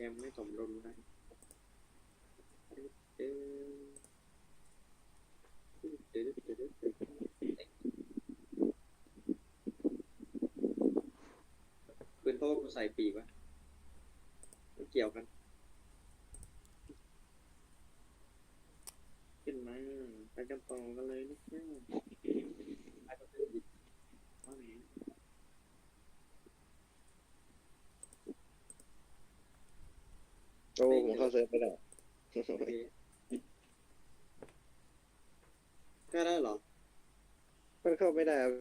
แกมไม่สมดุลกันเออเดี๋ยวเดี๋ยวเดี๋ยวเดี๋ยวเดี๋ยวปืนโทษกูใส่ปีกวะมันเกี่ยวกัน ขึ้นมาไปกันต่อกันเลยนะเพื่อนไปกันเลยดิว่าไง โอ้ผมเข้าเซิร์ฟไม่ได้โอเคก็ได้เหรอ มันเข้าไม่ได้ครับ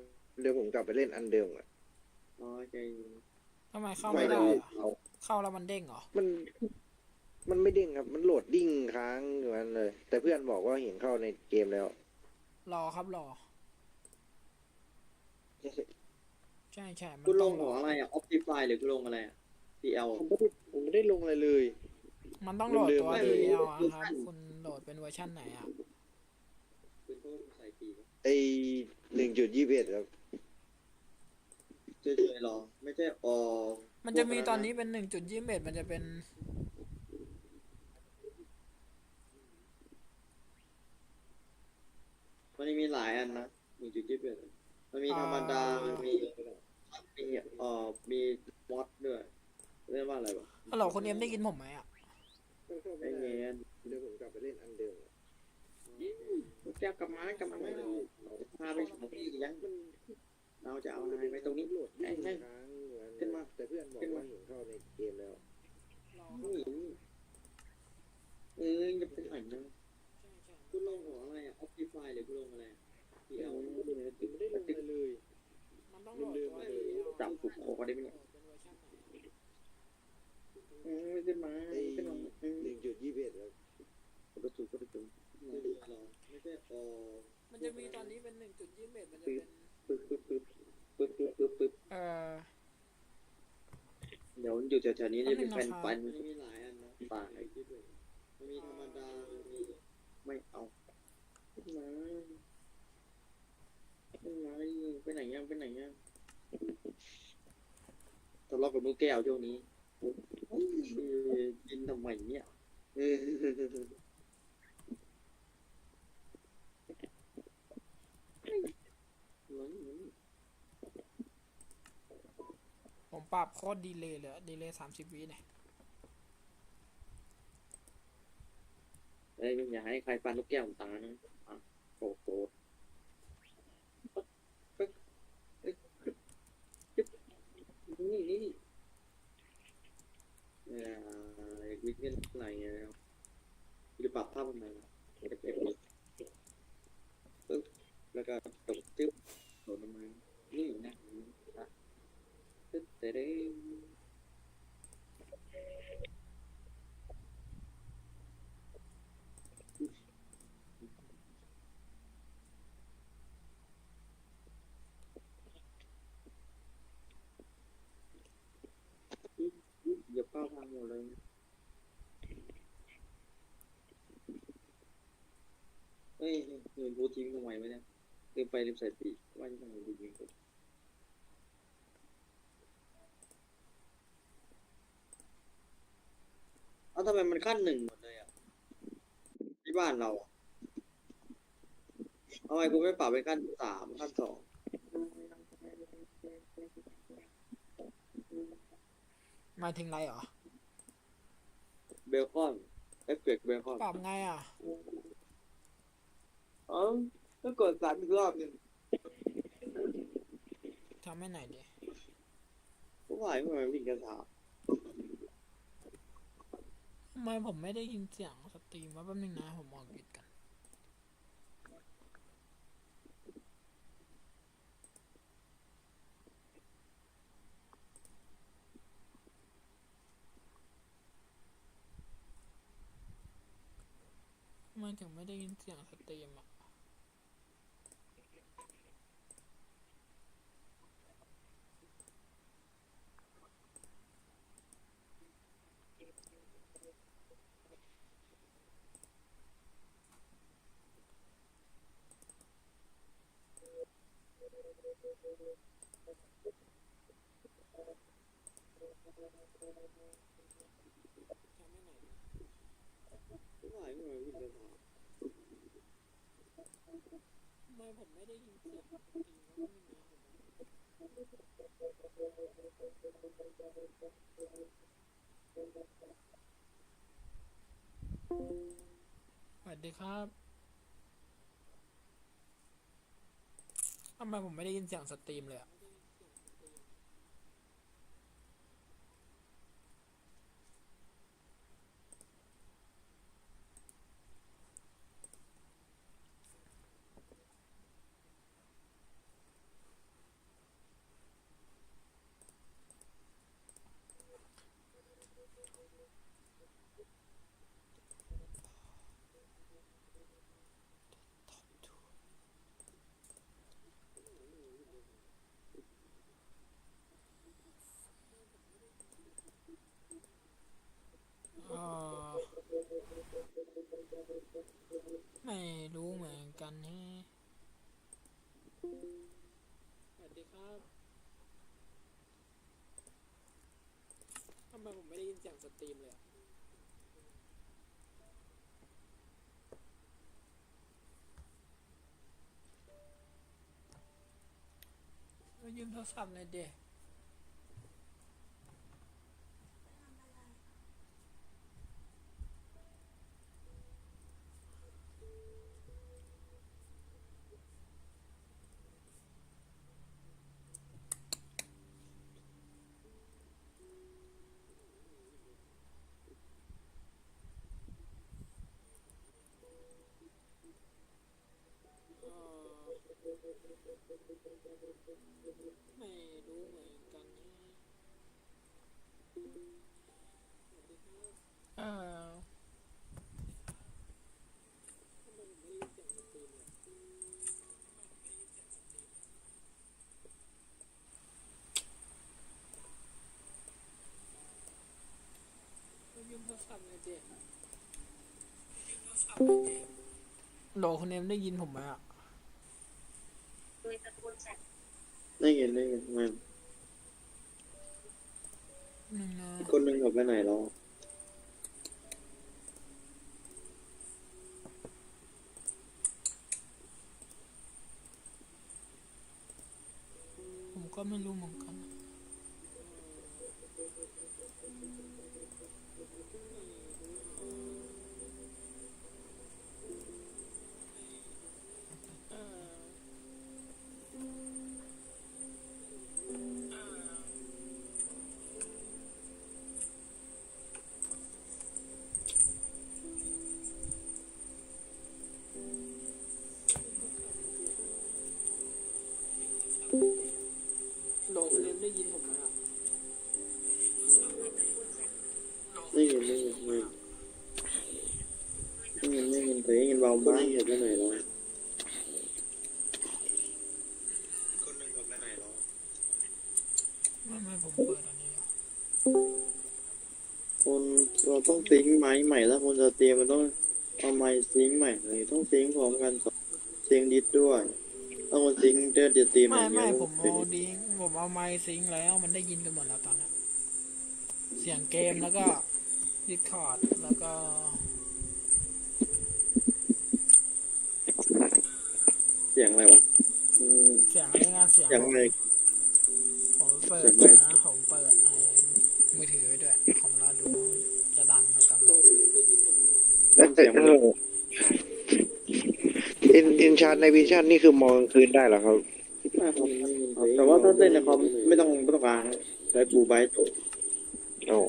เดี๋ยวผมกลับไปเล่นอันเดิมอะอ๋อโอเคทำไมเข้าไม่ได้อะเข้าแล้วมันเด้งเหรอ มัน มันไม่เด้งครับ มันโหลดดิ้งค้างอยู่นั้นเลย แต่เพื่อนบอกว่าเห็นเข้าในเกมแล้ว รอครับรอ ใช่ใช่มันคุณลต้องงหัวอะไรอะ Optify หรือคุณลงอะไรอะ PL ผมไม่ได้ผมไม่ได้ลงอะไรเลย มันต้องโหลดตัวลืมๆเดียวอะครับ คุณโหลดเป็นเวอร์ชันไหนอะคุณโทษใส่ปีกวะไอหนึ่งจุดยี่สิบเอ็ดครับเฉยๆหรอ ไม่ใช่ออมันจะมีตอนนี้เป็นหนึ่งจุดยี่สิบเอ็ดมันจะเป็น มันมีหลายอันนะหนึ่งจุดยี่สิบเอ็ดมันมีธรรมดา มันมีมีเอ่อมีมอดด้วยเรียกว่าอะไรวะฮัลโหลคุณเอ็มได้ยินผมไหมอะ มันเข้าไอ้ไม่ได้เงี้ยเดี๋ยวผมกลับไปเล่นอันเดิมอะแก้วกลับมากลับมาไม่ได้พาไปสองที่ยังมันเราจะเอาอะไรไปตรงนี้ โหลดไอ้นั่นค้างวันขึ้นมาแต่เพื่อนบอกขึ้นมา ว่าเห็นเข้าในเกมแล้วนี่เออจะไปไหนนะคุณลงหัวอะไรอะ Optify หรือคุณลงอะไร PL ผมไม่ได้ลงเลยมันต้องโหลดตัวเดียจับถูกโอ้ก็ได้ไหมเนี่ย เออขึ้มาไอ้ขึ้นมาหนึ่งจุดยี่สิบเอ็ดครับกดถูกกดถูกไม่ใช่ออมันจะมีตอนนี้เป็นหนึ่งจุดยี่สิบเอ็ดมันจะเป็นปึ๊บปึ๊บปึ๊บปึ๊บปึ๊บปึ๊บปึ๊บเออเดี๋ยวอยู่แถวๆนี้จะเป็นอัแฟนนหนึ่งฟันมีหลายอันนะต่างไอ้ที่ด้วยมันมีธรรมดามีไม่เอามาขึ้นมาไปไหนยังไปไหนยังทะเลาะกับลูกแก้วช่วงนี้ ยกินทำไมเนี่ยผมปรับโคตรดีเลยเลยดีเลยสามสิบวิเนี่ยเอ้ยอย่าให้ใครฟันลูกแก้วผมตานะอะโกรธโกรธเอ้ยเอ้ยจึ๊บนี่นี่เอ่อวิกเงินไหนอะจะปรับภาพมันไหนเก็บเก็บปึ๊บแล้วก็ ตกจึ๊บโดนมันมานี่นะอะตึ๊ดเตะเด้งเหยียบข้าพังหมดเลยเฮ้ยเงินกูทิ้งทำไมวะเนี่ย ลืมไปลืมใส่ปีกว่าจะทำไมดีจริงกูเอ้าทำไมมันขั้นหนึ่งหมดเลยอะที่บ้านเราอะทำไมกูไม่ปรับเป็นขั้นสามขั้นสองหมายถึงอะไรเหรอเบลคอนเอฟเฟกต์เบลคอนปรับไงอะ เอ้า ก็กดสามอีกรอบหนึงทำให้ไหนอยดิก็ไหวทำไมวิ่งกระถามทำไมผมไม่ได้ยินเสียงสตรีมว่าแป๊บนึงนะ ผมมองปิดกัน ทำไมถึงไม่ได้ยินเสียงสตรีมอะ สวัสดีครับำไมผมไม่ได้ยินเสียงสตรีมเลยอะ เอ่อ ไม่รู้เหมือนกันฮะสวัสดีครับทำไมผมไม่ได้ยินเสียงสตรีมเลยอะเอายืมโทรศัพท์เลยเด็เไม่รู้เหมือนกันแฮะอ่อยืมโหน่อยดิโหลคุณเอมได้ยินผมไหมอะ ได้เงินได้เงินมาหนึ่งนะคนหนึ่งกับไปไหนแล้วผมก็ไม่รู้เหมือนกัน เราต้องซิงค์ไม้ใหม่แล้วคนจะเตรียมมันต้องเอาไม้ซิงค์ใหม่เลยต้องซิงค์พร้อมกันสองซิงค์ดิสด้วยต้องคนซิงค์เดี๋ยวเดี๋ยวเตรียมอไม่ย่างเดีไม่ยวผมเป็นเอาดิ้งผมเอาไมค์ซิงค์แล้วมันได้ยินกันหมดแล้วตอนนี้เสียงเกมแล้วก็ดิสคอร์ดแล้วก็เสียงอะไรวะอืมเสียงอะไรงานเสียงเสียงอะไรผมเปิดเสียงอะไรนะผมเปิด เสียงอะไรอินอินชาร์ในวิชั่นนี่คือมองกลางคืนได้เหรอครับ แต่ว่าถ้าเต้นในคอมไม่ต้องไม่ต้องการใช้ปูไบต์อ๋อ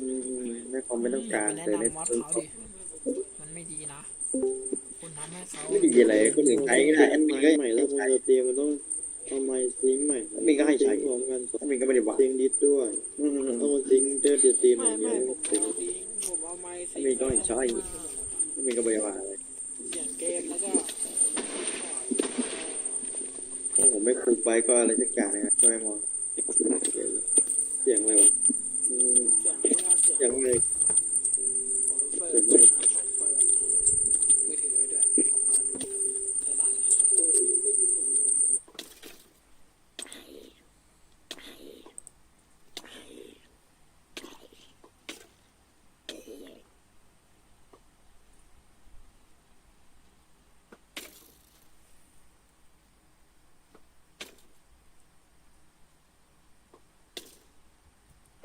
อืมในคอมไม่ต้องการอย่าแต่ไปในแนะนำมอสเขาดิมันไม่ดีนะคุณทำให้เขาไม่ดีอะไรคนอื่นใช้ก็ได้แอดมินก็ใหม่แล้วคนจะเตรียมมันต้องเอาไมค์ซิงค์ใหม่แอดมินก็ให้ใช้พร้อมกันแอดมินก็ไม่ได้ว่าซิงค์ดิสด้วยต้องคนซิงค์เดี๋ยวเดี๋ยวเตรียมอไม่ย่างเดีไม่ยวผมเอาดิ้งผมเอาไมค์ซิงไม่ต้องให้ใช้ ค์แอดมินก็ไม่ได้ว่าอะไรเสียงเกมแล้วก็เพราะผมไม่ปูไบต์ก็อะไรสักอย่างนะครับช่วยมองเสียงอะไรวะอืมเสียงอะไรงานเสียงเสียงอะไร ผมเปิดนะผมเปิดมือถือไว้ด้วยผมรอดูจะดังไหม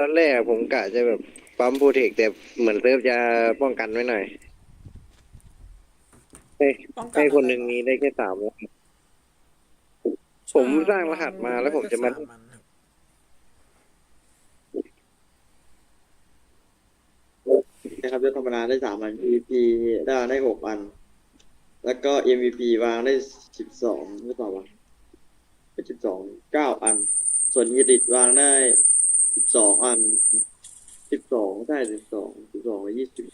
อนแรกผมกะจะแบบปั๊มโปรเทคแต่เหมือนเซิร์ฟจะป้องกันไว้หน่อยให้ป้องกัให้คนหนึ่งอะไรมีได้แค่สามวันผมสร้างรหัสมาแล้วผมจะมาสอันครับนะครับยศธรรมดาได้สามอัน PVP ได้ได้หกอัน แล้วก็ MVP วางได้สิบสองหรือเปล่าวะเป็นสิบสองเก้าอัน ส่วนฮีดิตวางได้ สิบสองอันสิบสองใช่สิบสองสิบสองและยี่สิบ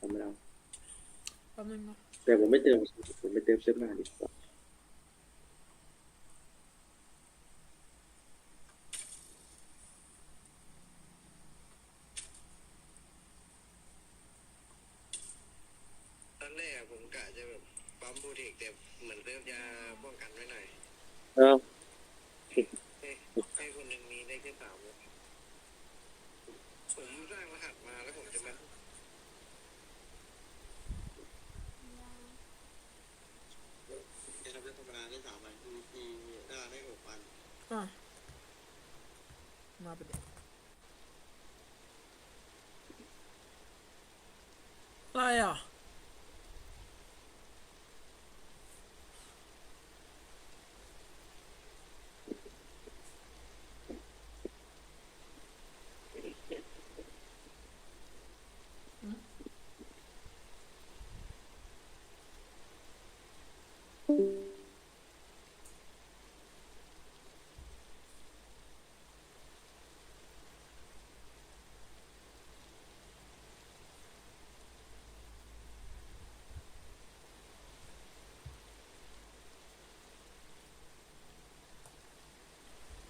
ธรรมดาแป๊บนึงนะแต่ผมไม่เติมผมไม่เติมเซฟหน้าดีกว่า ตอนแรกผมกะจะแบบปั๊มโปรเทคแต่เหมือนเซิร์ฟจะป้องกันไว้หน่อย เออ ให้ให้คนหนึ่งมีได้แค่สามวัน ผมสร้างรหัสมาแล้วผมจะมานะครับยศธรรมดาได้สามอัน PVP ได้ได้หกอันอะมาเป็นเด็กอะไรอะ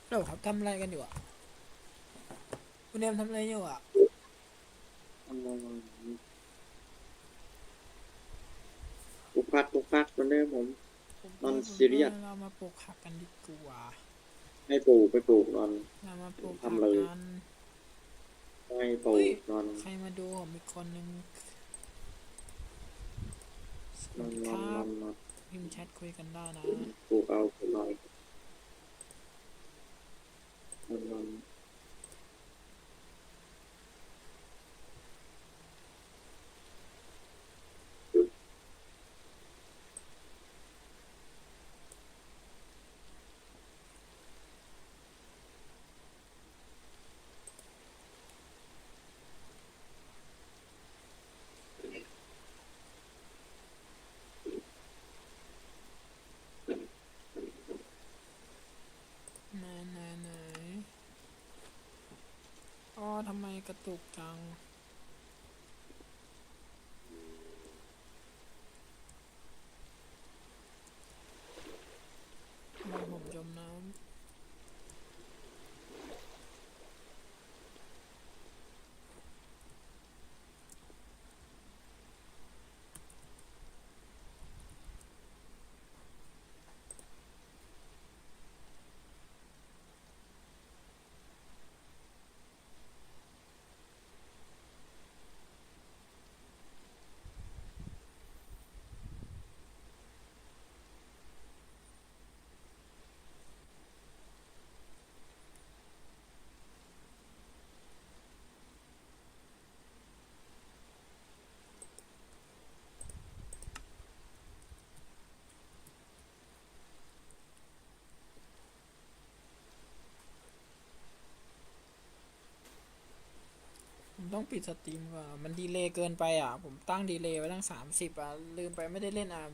เราครับทำอะไรกันอยู่อะคุณเอมทำอะไรอยู่อะปุกพักปุกพักเหมือนเดิมผมผมนอนผม serious ว่าเรามาปลูกผักกันดีกว่าให้ปลูกไปปลูกนอน เรามาปลูกผักทำเลย กันให้ปลูกนอนใครมาดูผมอีกคนนึงสนวัอสนดีนคอนนรัอบนนอนพิมพ์แชทคุยกันได้นะปลูกเอาปลูกหน่อย นอนนอน ไหนไหนไหนอ๋อ ทำไมกระตุกจัง ทำไมผมจมน้ำผม ต้องปิดสตรีมก่อนมันดีเลย์เกินไปอะ ผมตั้งดีเลย์ไว้ตั้งสามสิบอะ ลืมไปไม่ได้เล่นอะ